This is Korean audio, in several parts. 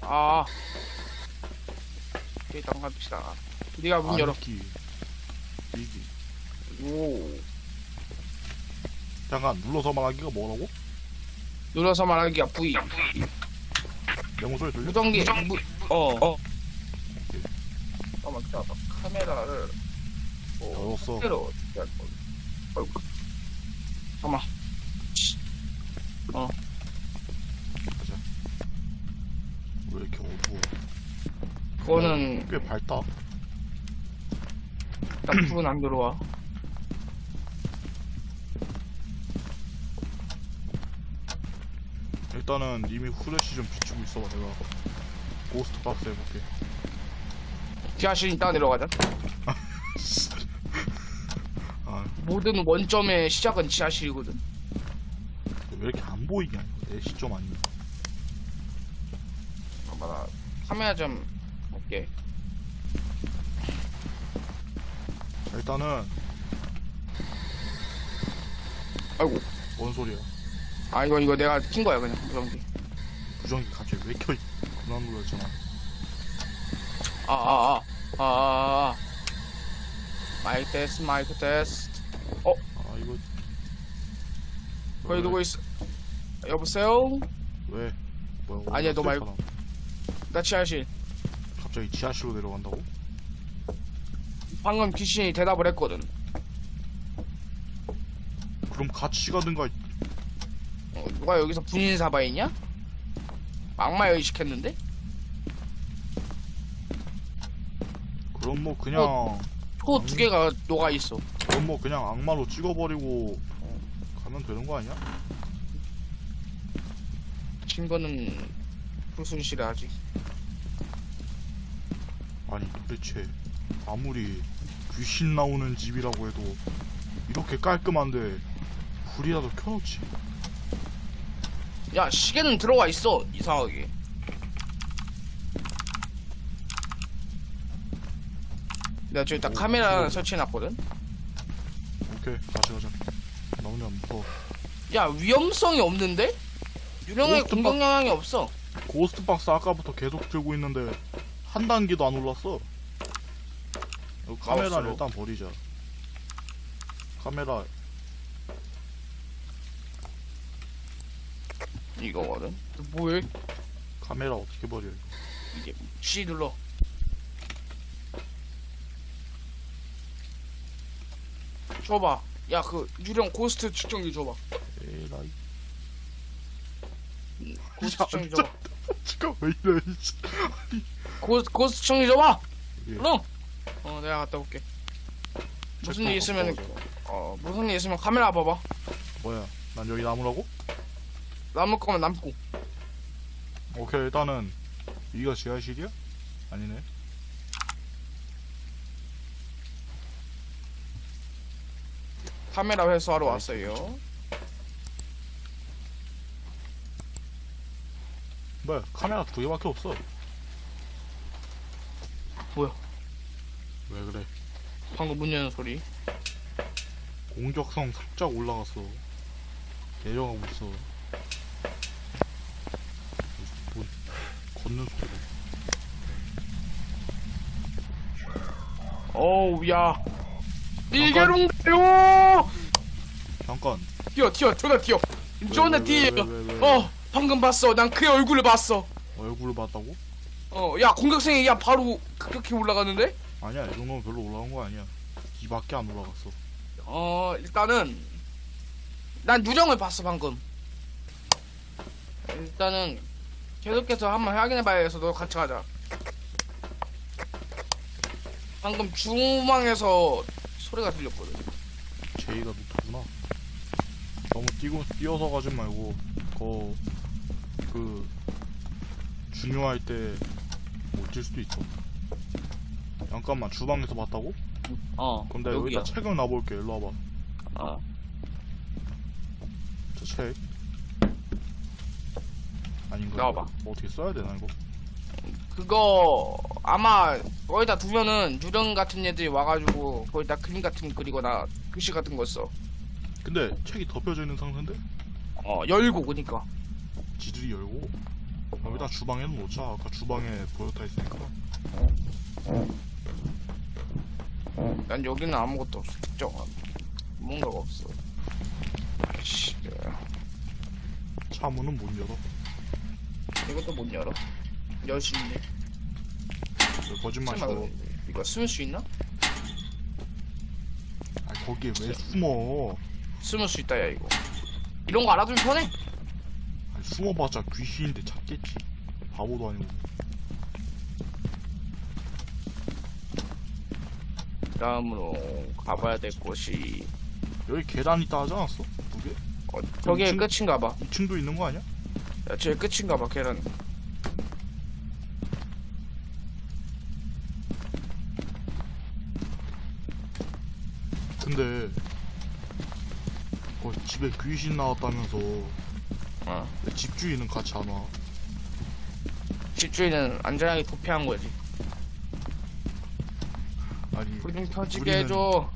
아. 일단 갑시다. 네가 문 열어. 안기 비기 오. 잠깐 눌러서 말하기가 뭐라고? 눌러서 말하기가 V. 영어 소리 들려? 무전기. 무, 어. 어. 잠깐만 기다려봐. 카메라를. 어. 열었어 새로 어떻게 할 거야? 아이고. 잠깐만. 치. 가자 왜 이렇게 어두워? 그거는 꽤 밝다. 딱 불은 안 들어와. 일단은 이미 후레쉬 좀 비추고 있어봐 내가. 고스트 박스 해볼게. 지하실 이따 내려가자. 아. 모든 원점의 시작은 지하실이거든. 왜 이렇게 안 보이냐 이거 내 시 점 아니야 잠깐만 나 카메라 좀. 자, 일단은 아이고. 뭔 소리야 아 이거 이거 내가 킨 거야 그냥 무전기. 부정기 갑자기 왜 켜? 그만 눌렀잖아 아아아아 아, 아, 아, 아. 마이크 테스트 마이크 테스트. 아 이거 거기 누구 있어? 여보세요? 왜? 뭐야 아니야, 너 말고. 셀카나? 나 지하실. 갑자기 지하실로 내려간다고? 방금 귀신이 대답을 했거든. 그럼 같이 가든가 어, 누가 여기서 분인 사바이냐? 악마 의식했는데? 그럼 뭐 그냥 초 두 개가 녹아 있어. 그럼 뭐 그냥 악마로 찍어버리고 가면 되는 거 아니야? 증거는 불순실하지. 아니 도대체 아무리 귀신 나오는 집이라고 해도 이렇게 깔끔한데 불이라도 켜놓지 야 시계는 들어와 있어 이상하게. 내가 저기 딱 오, 카메라 귀여워. 설치해놨거든. 오케이 같이 가자 나 혼자 무서워 야 위험성이 없는데? 유령에 고스트 공격 영향이 없어. 고스트 박스 아까부터 계속 들고 있는데 한 단계도 안 올랐어 이거 카메라를. 일단 버리자 카메라 이거거든. 뭐해? 카메라 어떻게 버려 이거 이게 G 눌러. 줘봐. 야 그 유령 고스트 측정기 줘봐. 에라이 고스트 진짜. 줘봐. 지금 왜 이래 이씨. 고 고스트 측정기 줘봐. 예. 그럼. 어 내가 갔다 올게. 무슨 일 있으면. 어 무슨 일 있으면 카메라 봐봐. 뭐야 난 여기 남으라고? 남을 거면 남고. 오케이 일단은 여기가 지하실이야? 아니네 카메라 회수하러 왔어요. 뭐야 카메라 두 개밖에 없어 뭐야? 왜 그래 방금 문 여는 소리. 공격성 살짝 올라갔어 내려가고 있어 뭐 걷는 소리가 어우 야. 일개롱대요. 잠깐 뛰어 뛰어 존나 뛰어. 존나 뛰어. 왜, 왜, 왜? 어 방금 봤어. 난 그의 얼굴을 봤어. 얼굴을 봤다고? 어 야 공격성이 야 바로 급격히 올라가는데? 아니야 이 정도면 별로 올라간 거 아니야 이밖에 안 올라갔어 어 일단은 난 누령을 봤어 방금. 일단은 계속해서 한번 확인해봐야겠어. 너 같이 가자. 방금 중망에서 소리가 들렸거든. 제이가 노트구나 너무 뛰고 뛰어서 가지 말고 거그 중요할 때 못 뛸 수도 있어 잠깐만 주방에서 봤다고? 어. 그럼 내가 여기다 책을 놔볼게 일로 와봐 어. 저 책 아닌가? 나와봐. 뭐 어떻게 써야 되나 이거? 그거 아마 거기다 두면은 유령 같은 애들이 와가지고 거기다 그림 같은 거 그리거나 글씨 같은 거 써. 근데 책이 덮여져 있는 상태인데? 어 열고 그니까. 지들이 열고 아, 일단 주방에는 놓자. 아까 주방에 보여타 있으니까. 난 여기는 아무것도 없어. 특정한. 뭔가가 없어. 씨, 차 문은 못 열어. 이것도 못 열어. 열 수 있네. 왜 거짓말 설마 쳐. 이거 숨을 수 있나? 아니, 거기에 왜 숨어? 숨을 수 있다 야 이거. 이런 거 알아두면 편해. 아니, 숨어봤자 귀신인데 찾겠지. 바보도 아니고. 다음으로 가봐야 될 곳이 여기 계단 있다 하지 않았어? 두 개? 어, 저게 이층? 끝인가 봐. 2층도 있는 거 아니야? 야, 저게 끝인가 봐 계란. 근데 거 집에 귀신 나왔다면서 어. 왜 집주인은 같이 안 와? 집주인은 안전하게 도피한 거지. 아니 불 좀 켜지게 우리는- 해줘.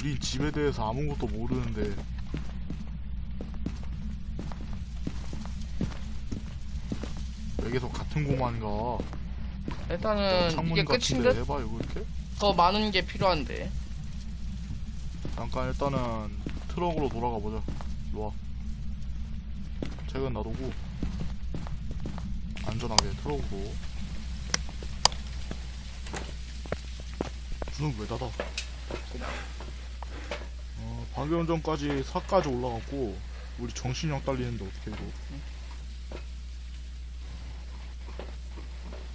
우린 집에 대해서 아무것도 모르는데 왜 계속 같은 곳만 가? 일단은 이게 창문 같은데 끝인데 해봐 이거 이렇게? 더 많은 게 필요한데. 잠깐 일단은 트럭으로 돌아가 보자. 일로 와. 책은 놔두고 안전하게 트럭으로. 주는 왜 닫아? 어, 방위운전까지 4까지 올라갔고 우리 정신력 딸리는데 어떻게 이거?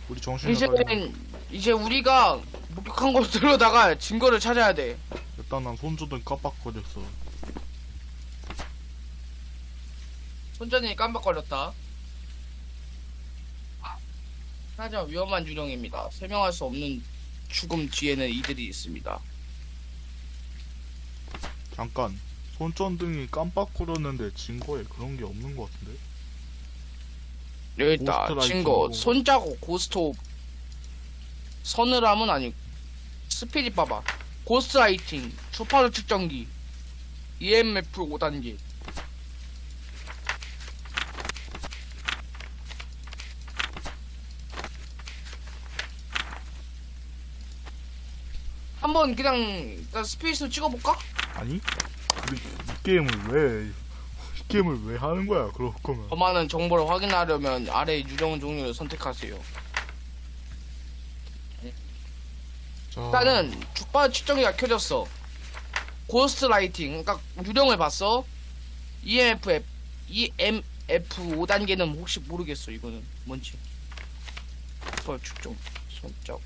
우리 정신력 딸리는 이제는 이제 우리가 목격한 곳들로다가 증거를 찾아야 돼. 일단 난 손주든 깜빡거렸어. 손전이 깜빡거렸다. 하지만 위험한 유령입니다. 설명할 수 없는 죽음 뒤에는 이들이 있습니다. 잠깐 손전등이 깜빡거렸는데 증거에 그런 게 없는 것 같은데? 여기 있다. 고스트 증거. 손자국 고스톱. 서늘함은 아니고 스피릿 봐봐. 고스트 라이팅. 주파수 측정기. EMF 5단계. 한번 그냥 스피릿으로 찍어볼까? 아니? 그, 이 게임을 왜, 이 게임을 왜 하는 거야, 그럴 거면. 더 많은 정보를 확인하려면 아래 유령 종류를 선택하세요. 자, 일단은 주파 측정기가 켜졌어. 고스트 라이팅, 그러니까 유령을 봤어. EMF, F- EMF 5단계는 혹시 모르겠어. 이거는 뭔지. 주파 측정, 손짝.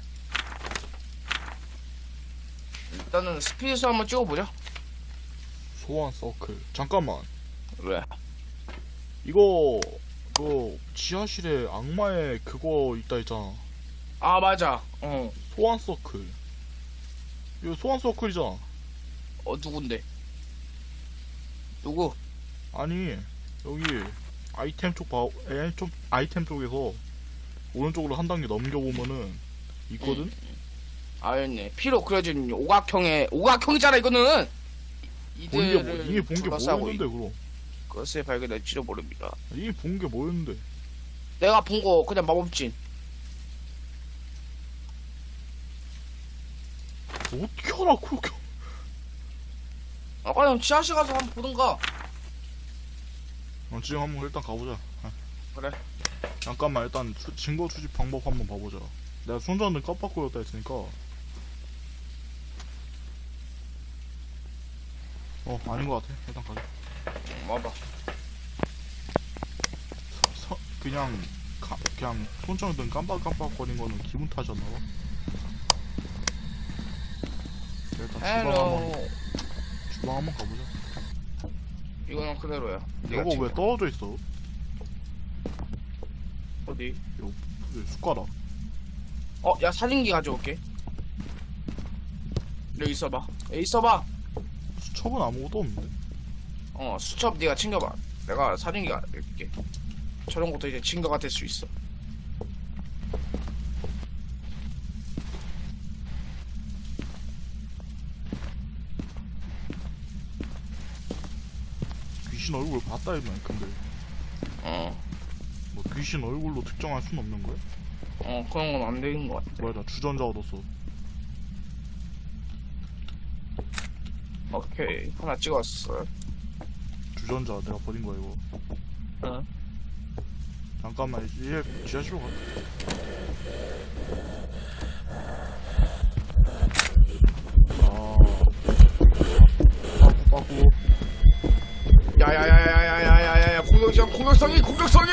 일단은 스피릿을 한번 찍어보자. 소환 서클. 잠깐만. 왜? 이거, 그, 지하실에 악마의 그거 있다 했잖아. 아 맞아. 어. 소환 서클. 이거 소환 서클이잖아. 어 누군데? 누구? 아니, 여기, 아이템 쪽 봐, 아이템, 쪽- 아이템 쪽에서, 오른쪽으로 한 단계 넘겨 보면은, 있거든? 아였네. 피로 그려진 오각형의 오각형이잖아 이거는. 본 게, 뭐, 이게 본게 둘러싸고 뭐였는데, 그럼? 것을 발견할지도 모릅니다. 이게 본 게 뭐였는데? 내가 본 거 그냥 마법진. 어떻게 알아, 그렇게. 아까 형 지하실 가서 한번 보든가. 어, 지금 한번 일단 가보자. 아. 그래. 잠깐만, 일단 수- 증거 수집 방법 한번 봐보자. 내가 손전등 깜빡거렸다 했으니까. 어, 아닌 것 같아. 일단 가자. 음, 와봐. 서- 서- 그냥, 가- 그냥 손전등 깜빡깜빡거린 거는 기분 탓이었나 봐. 일단 주방 한번, 헬로. 주방 한번 가보자. 이거는 그대로야. 네가 이거 왜. 떨어져 있어? 어디? 왜 숟가락. 어, 야 살인기 가져올게. 여기 있어봐. 여기 있어봐. 수첩은 아무것도 없는데. 어, 수첩 네가 챙겨봐. 내가 살인기 가져올게. 저런 것도 이제 증거가 될 수 있어. 귀신 얼굴 봤다, 이만 근데. 어. 뭐 귀신 얼굴로 특정할 순 없는 거야? 어 그런 건 안 되는 것 같아 뭐야 나 주전자 얻었어 오케이 하나 찍었어 주전자 내가 버린 거야 이거 응. 잠깐만 얘 지하실로 가 아... 빠꾸 빠꾸 야야야야야야야야 공격성 공격성이 공격성이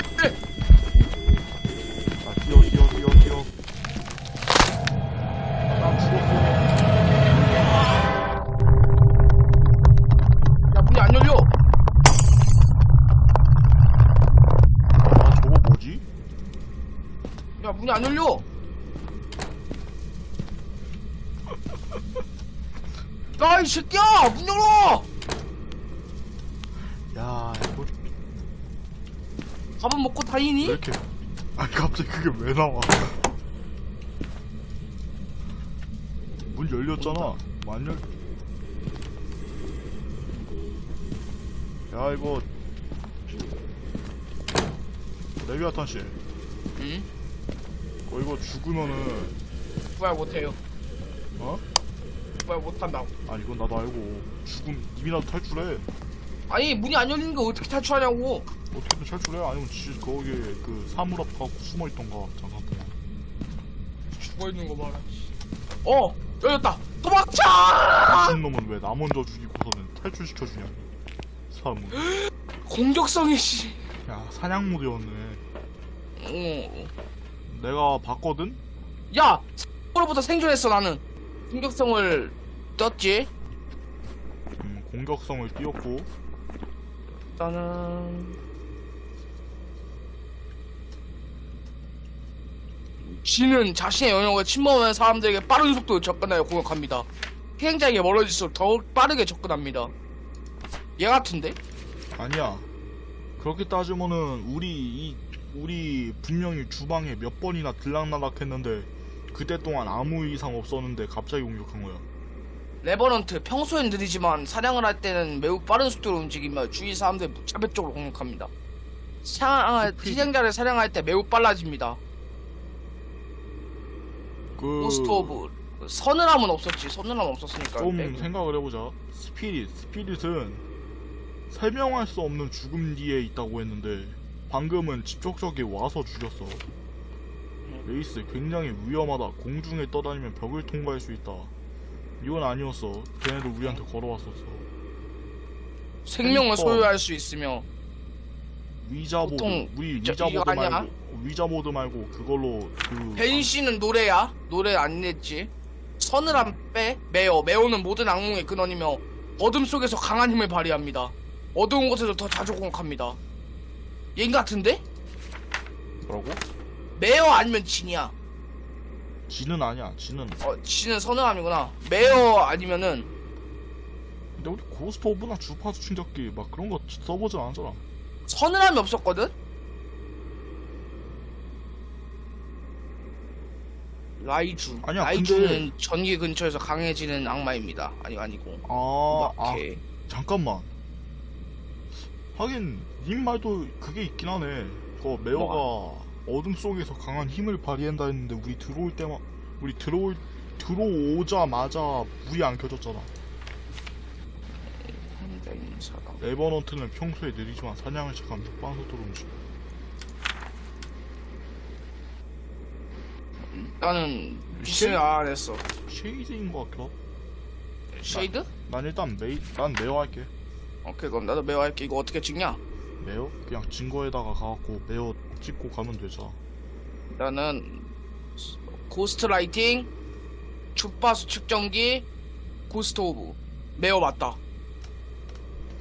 야이 새끼야 문 열어 야 이거 밥은 먹고 왜 다니니? 이렇게 아니 갑자기 그게 왜 나와 문 열렸잖아 뭐안 열... 야 이거 레비아탄 씨 응? 어 이거 죽으면은 부활 못해요 어? 부활 못한다고 아 이건 나도 알고. 죽음 님이라도 탈출해. 아니 문이 안 열리는 거 어떻게 탈출하냐고. 어떻게든 탈출해? 아니면 지 거기에 그 사물 앞 가고 숨어있던가 잠깐. 동안 죽어 있는 거 봐라 어 열렸다. 도망쳐! 미친놈은 왜 나 먼저 죽이고서는 탈출시켜주냐. 사물. 공격성이 씨. 야 사냥 모드였네. 어. 내가 봤거든? 야 생으로부터 생존했어 나는 공격성을 떴지 음, 공격성을 띄웠고 일단은 쥐는 자신의 영역을 침범하는 사람들에게 빠른 속도로 접근하여 공격합니다. 피행자에게 멀어질수록 더욱 빠르게 접근합니다. 얘 같은데? 아니야 그렇게 따지면은 우리 이 우리 분명히 주방에 몇 번이나 들락날락했는데 그때 동안 아무 이상 없었는데 갑자기 공격한 거야 레버넌트 평소엔 느리지만 사냥을 할 때는 매우 빠른 속도로 움직이며 주위 사람들 무차별적으로 공격합니다. 사. 희생자를 사냥할 때 매우 빨라집니다. 그... 고스트 오브 서늘함은 없었지. 서늘함 없었으니까. 좀 빼고. 생각을 해보자 스피릿 스피릿은 설명할 수 없는 죽음 뒤에 있다고 했는데 방금은 직접적이 와서 죽였어 레이스 굉장히 위험하다 공중에 떠다니면 벽을 통과할 수 있다 이건 아니었어 걔네들 우리한테 걸어왔었어 생명을 탱커. 소유할 수 있으며 위자 모드 보통 우리 저- 위자 이거 모드 아니야? 말고 위자 모드 말고 그걸로 그 벤시는 노래야. 노래 안 냈지. 서늘함 빼 매어 매어는 모든 악몽의 근원이며 어둠 속에서 강한 힘을 발휘합니다. 어두운 곳에서 더 자주 공격합니다. 얘 같은데? 뭐라고? 매어 아니면 진이야. 지는 아니야 지는 어, 진은 서늘함이구나. 매어 아니면은 근데 우리 고스트 오브나 주파수 충격기 막 그런 거 써보진 않았잖아 서늘함이 없었거든? 라이주. 아니야, 라이주는 근데- 전기 근처에서 강해지는 악마입니다. 아니 아니고. 아, 아 오케이. 잠깐만. 하긴 님 말도 그게 있긴 하네. 그 메어가 어둠 속에서 강한 힘을 발휘한다 했는데 우리 들어올 때만 우리 들어올 들어오자마자 불이 안 켜졌잖아. 레버넌트는 평소에 느리지만 사냥을 시작하면 속도로 움직여. 나는 빛을 안 했어. 쉐이드인 것 하고. 쉐이드? 난 일단 메이 난 메어 할게. 오케이 그럼 나도 매워 할게. 이거 어떻게 찍냐? 메어? 그냥 증거에다가 가갖고 메어 찍고 가면 되잖아. 나는 고스트 라이팅, 주파수 측정기, 고스트 오브. 매워 맞다.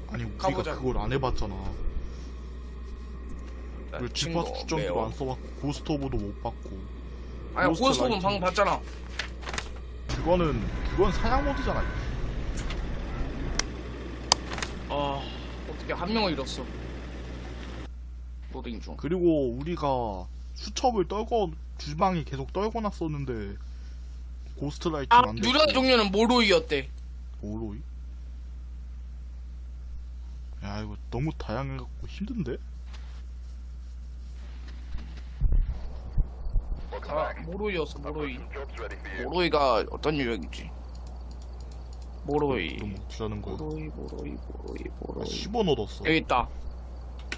아니 우리가 가보자. 그걸 안 해봤잖아. 나왜 주파수 추정기도 매워. 안 써봤고 고스트 오브도 못 봤고. 아니 고스트 고스트 오브는. 방금 봤잖아. 그거는 그건 사냥 모드잖아. 아 어떻게 한 명을 잃었어. 로딩 중. 그리고 우리가 수첩을 떨고 주방이 계속 떨고 놨었는데 고스트 라이팅 아안 됐고 누런 종류는 모로이였대. 오로이? 야 이거 너무 다양해갖고 힘든데? 아 모로이였어 모로이 모로이가 어떤 유형이지 모로이 그럼 어떻게 하는 거야? 모로이 모로이 모로이 아, 모로이 10원 얻었어. 여기 있다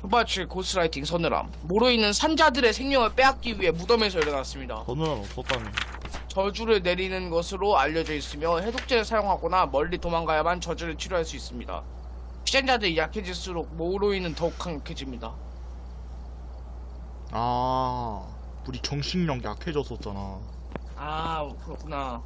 후바츠 고스라이팅 서늘함. 모로이는 산자들의 생명을 빼앗기 위해 무덤에서 일어났습니다. 서늘함 없었다니. 저주를 내리는 것으로 알려져 있으며 해독제를 사용하거나 멀리 도망가야만 저주를 치료할 수 있습니다. 피전자들이 약해질수록 모로이는 더욱 강력해집니다. 아, 우리 정신력 약해졌었잖아. 아 그렇구나